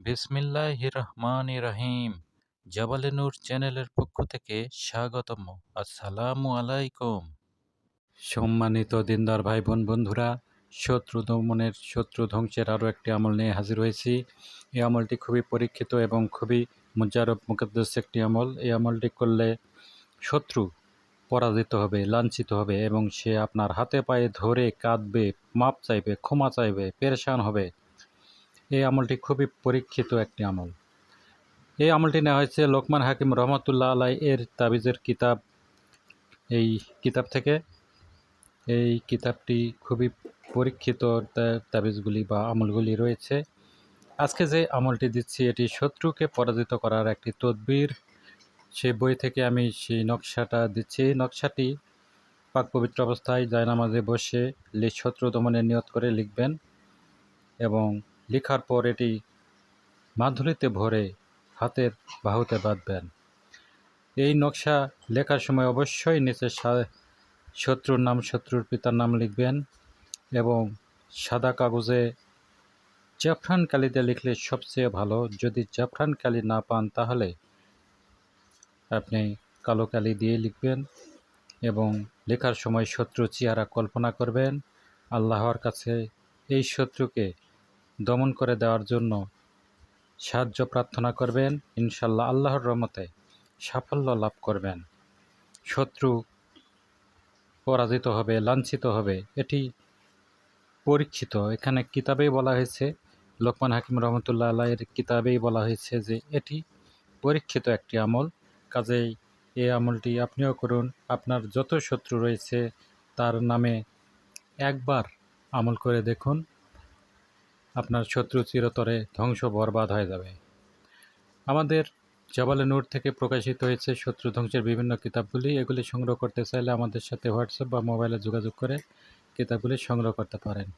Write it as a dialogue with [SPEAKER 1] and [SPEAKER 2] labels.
[SPEAKER 1] বিসমিল্লাহ রহমান রহিম জাবালে নূর চ্যানেলের পক্ষ থেকে স্বাগতম আসসালামু আলাইকুম। সম্মানিত দিনদার ভাই বোন বন্ধুরা, শত্রু দমনের শত্রু ধ্বংসের আরও একটি আমল নিয়ে হাজির হয়েছি। এই আমলটি খুবই পরীক্ষিত এবং খুবই মুজারব মুকদ্দস একটি আমল। এই আমলটি করলে শত্রু পরাজিত হবে, লাঞ্ছিত হবে এবং সে আপনার হাতে পায়ে ধরে কাঁদবে, মাপ চাইবে, ক্ষমা চাইবে, পেরেশান হবে। এই আমলটি খুবই পরীক্ষিত একটি আমল। এই আমলটি নেওয়া হয়েছে লোকমান হাকিম রহমতুল্লাহ আলাই এর তাবিজের কিতাব। এই কিতাব থেকে এই কিতাবটি খুবই পরীক্ষিত তাবিজগুলি বা আমলগুলি রয়েছে। আজকে যে আমলটি দিচ্ছি, এটি শত্রুকে পরাজিত করার একটি তদবির। সেই বই থেকে আমি সেই নকশাটা দিচ্ছি। নকশাটি পাক পবিত্র অবস্থায় জায়নামাজে বসে লি শত্রু দমনের নিয়ত করে লিখবেন এবং লেখার পর এটি মাধুরীতে ভরে হাতের বাহুতে বাঁধবেন। এই নকশা লেখার সময় অবশ্যই নিচে সা- শত্রুর নাম, শত্রুর পিতার নাম লিখবেন এবং সাদা কাগজে জাফরান কালিতে লিখলে সবচেয়ে ভালো। যদি জাফরান কালি না পান, তাহলে আপনি কালো কালি দিয়ে লিখবেন এবং লেখার সময় শত্রু চেহারা কল্পনা করবেন। আল্লাহর কাছে এই শত্রুকে দমন করে দেওয়ার জন্য সাহায্য প্রার্থনা করবেন। ইনশাল্লাহ আল্লাহর রহমতে সাফল্য লাভ করবেন। শত্রু পরাজিত হবে, লাঞ্ছিত হবে, এটি পরীক্ষিত। এখানে কিতাবেই বলা হয়েছে, লোকমান হাকিম রহমতুল্লাহ আল্লাহের কিতাবেই বলা হয়েছে যে এটি পরীক্ষিত একটি আমল। কাজেই এই আমলটি আপনিও করুন। আপনার যত শত্রু রয়েছে, তার নামে একবার আমল করে দেখুন। আপনার শত্রু চিরতরে ধ্বংস বরবাদ হয়ে যাবে। আমাদের জবালে নূর থেকে প্রকাশিত হয়েছে শত্রু ধ্বংসের বিভিন্ন কিতাবগুলি। এগুলি সংগ্রহ করতে চাইলে আমাদের সাথে হোয়াটসঅ্যাপ বা মোবাইলে যোগাযোগ করে কিতাবগুলি সংগ্রহ করতে পারেন।